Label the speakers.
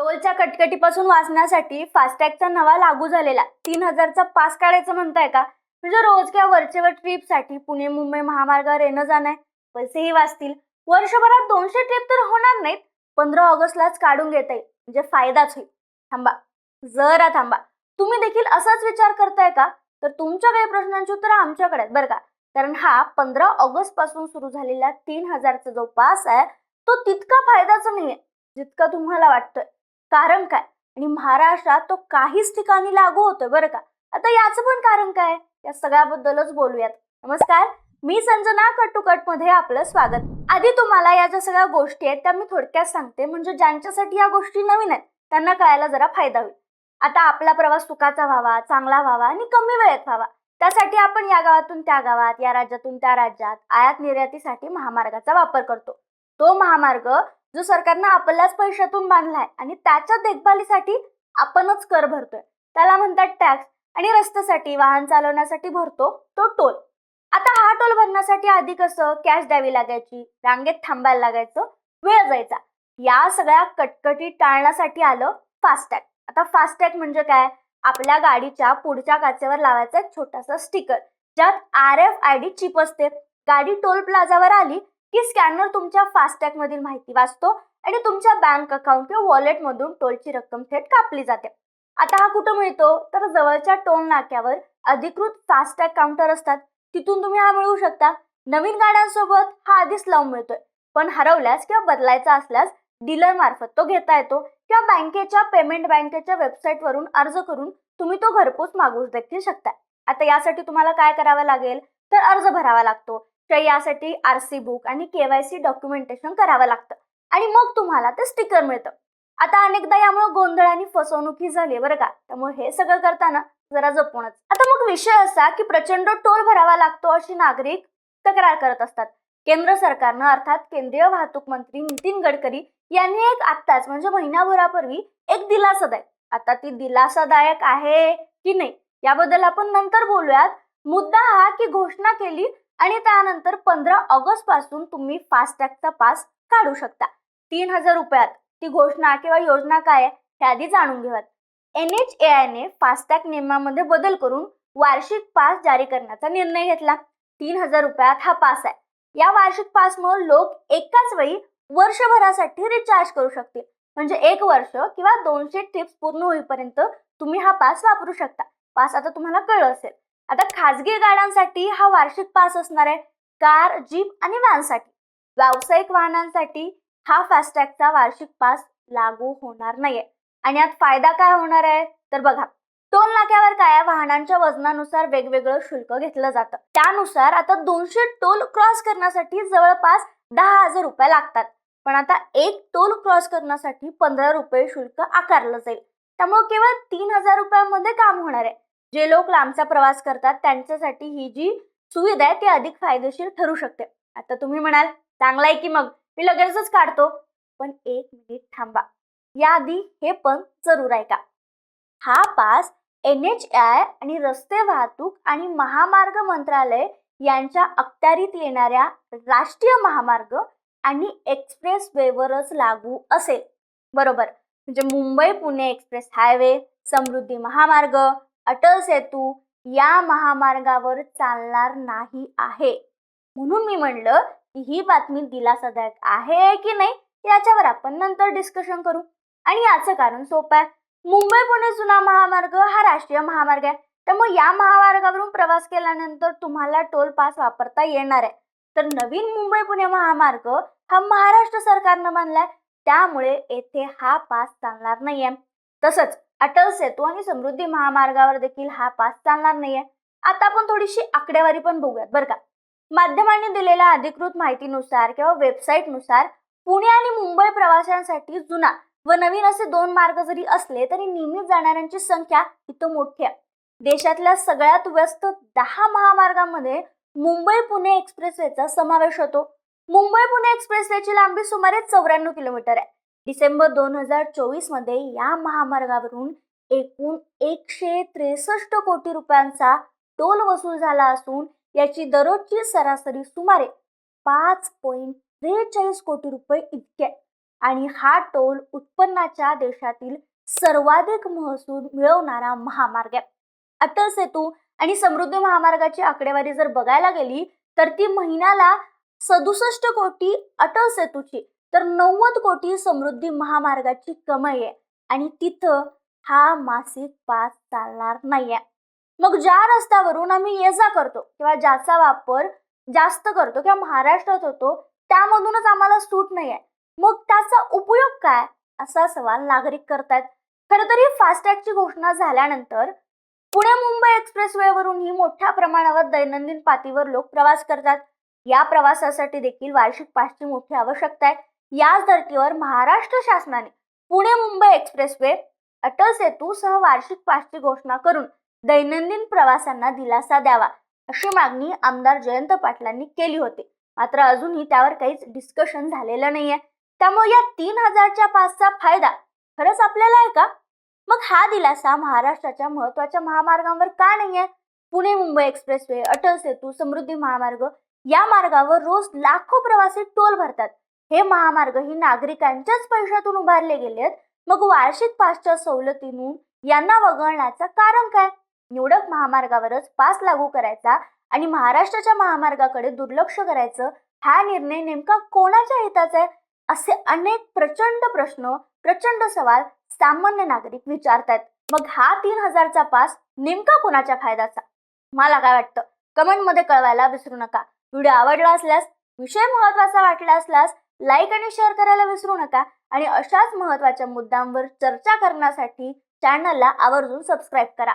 Speaker 1: टोलच्या कटकटीपासून वाचण्यासाठी फास्टॅगचा नवा लागू झालेला तीन हजारचा पास काढायचं म्हणताय का? म्हणजे रोजच्या वरचेवर ट्रिपसाठी पुणे मुंबई महामार्गावर येणं जाणं आहे. पैसेही वाचतील. वर्षभरात दोनशे ट्रिप तर होणार नाहीत. पंधरा ऑगस्टलाच काढून घेता येईल. म्हणजे फायदाच होईल. थांबा. जरा थांबा. तुम्ही देखील असाच विचार करताय का? तर तुमच्या काही प्रश्नांची उत्तरं आमच्याकडे आहेत बरं का? कारण हा पंधरा ऑगस्टपासून सुरू झालेला तीन हजारचा जो पास आहे तो तितका फायद्याचा नाहीये जितका तुम्हाला वाटतोय. कारण काय? आणि महाराष्ट्रात तो काहीच ठिकाणी लागू होतोय बरं का? आता याचं पण कारण काय? या सगळ्याबद्दलच बोलूयात. नमस्कार मी संजना कटमध्ये आपलं स्वागत. आधी तुम्हाला या ज्या सगळ्या गोष्टी आहेत त्या मी थोडक्यात सांगते. म्हणजे ज्यांच्यासाठी या गोष्टी नवीन आहेत त्यांना कळायला जरा फायदा होईल. आता आपला प्रवास सुखाचा व्हावा चांगला व्हावा आणि कमी वेळेत व्हावा. त्यासाठी आपण या गावातून त्या गावात या राज्यातून त्या राज्यात आयात निर्यातीसाठी महामार्गाचा वापर करतो. तो महामार्ग जो सरकारनं आपल्याच पैशातून बांधलाय आणि त्याच्या देखभालीसाठी आपणच कर भरतोय. त्याला म्हणतात टॅक्स आणि रस्त्यासाठी वाहन चालवण्यासाठी भरतो तो टोल. आता हा टोल भरण्यासाठी आधी कसं कॅश द्यावी लागायची? रांगेत थांबायला लागायचं? वेळ जायचा. या सगळ्या कटकटी टाळण्यासाठी आलं फास्टॅग आता फास्टॅग म्हणजे काय? आपल्या गाडीच्या पुढच्या काचेवर लावायचा एक छोटासा स्टिकर ज्यात R F I D chip असते. गाडी टोल प्लाझावर आली की स्कॅनर तुमच्या फास्टॅग मधील माहिती वाचतो आणि तुमच्या बँक अकाउंट किंवा वॉलेट मधून टोलची रक्कम थेट कापली जाते. आता हा कुठं मिळतो? तर जवळच्या टोल नाक्यावर अधिकृत फास्टॅग काउंटर असतात. तिथून तुम्ही हा मिळवू शकता. नवीन गाड्यांसोबत हा आधीच लावून मिळतोय. पण हरवल्यास किंवा बदलायचा असल्यास डीलर मार्फत तो घेता येतो किंवा बँकेच्या पेमेंट बँकेच्या वेबसाईट वरून अर्ज करून तुम्ही तो घरपोच मागू देखील शकता. आता यासाठी तुम्हाला काय करावं लागेल? तर अर्ज भरावा लागतो. तर यासाठी आर सी बुक आणि केवायसी डॉक्युमेंटेशन करावं लागतं. आणि मग तुम्हाला ते स्टिकर मिळतं. आता अनेकदा यामुळे गोंधळ आणि फसवणुकी झाली बरं का. त्यामुळे हे सगळं करताना जरा जपूनच. आता मग विषय असा की प्रचंड टोल भरावा लागतो अशी नागरिक तक्रार करत असतात. केंद्र सरकारनं अर्थात केंद्रीय वाहतूक मंत्री नितीन गडकरी यांनी एक आत्ताच म्हणजे महिनाभरापूर्वी एक दिलासादायक. आता ती दिलासादायक आहे की नाही याबद्दल आपण नंतर बोलूयात. मुद्दा हा की घोषणा केली आणि त्यानंतर पंधरा ऑगस्टपासून तुम्ही फास्टॅगचा पास काढू शकता. तीन हजार रुपयात ती घोषणा किंवा योजना काय आहे हे आधी जाणून घेऊयात. एन एच ए आयने फास्टॅग नियमामध्ये बदल करून वार्षिक पास जारी करण्याचा निर्णय घेतला. तीन हजार रुपयात हा पास आहे. या वार्षिक पासमुळे लोक एकाच वेळी वर्षभरासाठी रिचार्ज करू शकतील. म्हणजे एक वर्ष किंवा दोनशे ट्रिप्स पूर्ण होईपर्यंत तुम्ही हा पास वापरू शकता. पास आता तुम्हाला कळलं असेल. आता खाजगी गाड्यांसाठी हा वार्षिक पास असणार आहे. कार जीप आणि व्हॅनसाठी. व्यावसायिक वाहनांसाठी हा फास्टॅगचा वार्षिक पास लागू होणार नाहीये. आणि यात फायदा काय होणार आहे? तर बघा टोल नाक्यावर काय वाहनांच्या वजनानुसार वेगवेगळं शुल्क घेतलं जातं. त्यानुसार आता दोनशे टोल क्रॉस करण्यासाठी जवळपास दहा हजार रुपये लागतात. पण आता एक टोल क्रॉस करण्यासाठी पंधरा रुपये शुल्क आकारलं जाईल. त्यामुळे केवळ तीन हजार रुपयांमध्ये काम होणार आहे. जे लोक लांबचा प्रवास करतात त्यांच्यासाठी ही जी सुविधा आहे ती अधिक फायदेशीर ठरू शकते. आता तुम्ही म्हणाल चांगला आहे की मग? मी लगेचच काढतो. पण एक मिनिट थांबा. याआधी हे पण जरूर आहे का हा पास एन एच आय आणि रस्ते वाहतूक आणि महामार्ग मंत्रालय यांच्या अखत्यारीत येणाऱ्या राष्ट्रीय महामार्ग आणि एक्सप्रेस वेवरच लागू असेल. बरोबर. म्हणजे मुंबई पुणे एक्सप्रेस हायवे समृद्धी महामार्ग अटल सेतू या महामार्गावर चालणार नाही आहे. म्हणून मी म्हणलं की ही बातमी दिलासादायक आहे की नाही याच्यावर आपण नंतर डिस्कशन करू. आणि याचं कारण सोपं आहे. मुंबई पुणे जुना महामार्ग हा राष्ट्रीय महामार्ग आहे. त्यामुळे या महामार्गावरून प्रवास केल्यानंतर तुम्हाला टोल पास वापरता येणार आहे. तर नवीन मुंबई पुणे महामार्ग हा महाराष्ट्र सरकारनं मानलाय. त्यामुळे येथे हा पास चालणार नाहीये. तसंच अटल सेतू आणि समृद्धी महामार्गावर देखील हा पास चालणार नाहीये. आता आपण थोडीशी आकडेवारी पण बघूयात बरं का. माध्यमांनी दिलेल्या अधिकृत माहितीनुसार किंवा वेबसाईटनुसार पुणे आणि मुंबई प्रवाशांसाठी जुना व नवीन असे दोन मार्ग जरी असले तरी नियमित जाणाऱ्यांची संख्या इथं मोठी आहे. देशातल्या सगळ्यात व्यस्त दहा महामार्गांमध्ये मुंबई पुणे एक्सप्रेसवेचा समावेश होतो. मुंबई पुणे एक्सप्रेसवेची लांबी सुमारे चौऱ्याण्णव किलोमीटर आहे. डिसेंबर दोन हजार चोवीसमध्ये या महामार्गावरून एकूण एकशे त्रेसष्ट कोटी रुपयांचा टोल वसूल झाला असून याची दररोजची सरासरी सुमारे पाच पॉईंट त्रेचाळीस कोटी रुपये इतके आणि हा टोल उत्पन्नाच्या देशातील सर्वाधिक महसूल मिळवणारा महामार्ग आहे. अटल सेतू आणि समृद्धी महामार्गाची आकडेवारी जर बघायला गेली तर ती महिन्याला सदुसष्ट कोटी अटल सेतूची तर नव्वद कोटी समृद्धी महामार्गाची कमाई आहे आणि तिथं हा मासिक पास चालणार नाहीये. मग ज्या रस्त्यावरून आम्ही ये जा करतो किंवा ज्याचा वापर जास्त करतो किंवा महाराष्ट्रात होतो त्यामधूनच आम्हाला सूट नाहीये. मग त्याचा उपयोग काय? असा सवाल नागरिक करतायत. खरं तर ही फास्टॅगची घोषणा झाल्यानंतर पुणे मुंबई एक्सप्रेस वेळेवरून ही मोठ्या प्रमाणावर दैनंदिन पातळीवर लोक प्रवास करतात. या प्रवासासाठी देखील वार्षिक पासची मोठी आवश्यकता आहे. याच धर्तीवर महाराष्ट्र शासनाने पुणे मुंबई एक्सप्रेसवे अटल सेतू सह वार्षिक पासची घोषणा करून दैनंदिन प्रवासांना दिलासा द्यावा अशी मागणी आमदार जयंत पाटलांनी केली होती. मात्र अजूनही त्यावर काहीच डिस्कशन झालेलं नाहीये. त्यामुळे या तीन हजारच्या पासचा फायदा खरंच आपल्याला आहे का? मग हा दिलासा महाराष्ट्राच्या महत्त्वाच्या महामार्गांवर का नाहीये? पुणे मुंबई एक्सप्रेसवे अटल सेतू समृद्धी महामार्ग या मार्गावर रोज लाखो प्रवासी टोल भरतात. हे महामार्ग ही नागरिकांच्याच पैशातून उभारले गेलेत मग वार्षिक पासच्या सवलतीतून यांना वगळण्याचं कारण काय? निवडक महामार्गावरच पास लागू करायचा आणि महाराष्ट्राच्या महामार्गाकडे दुर्लक्ष करायचं हा निर्णय नेमका कोणाच्या हिताचा आहे? असे अनेक प्रचंड प्रश्न प्रचंड सवाल सामान्य नागरिक विचारतायत. मग हा तीन हजारचा पास नेमका कोणाच्या फायद्याचा? मला काय वाटतं? कमेंटमध्ये कळवायला विसरू नका. व्हिडिओ आवडला असल्यास विषय महत्त्वाचा वाटला असल्यास लाईक आणि शेअर करायला विसरू नका. आणि अशाच महत्त्वाच्या मुद्द्यांवर चर्चा करण्यासाठी चॅनलला आवर्जून सबस्क्राईब करा.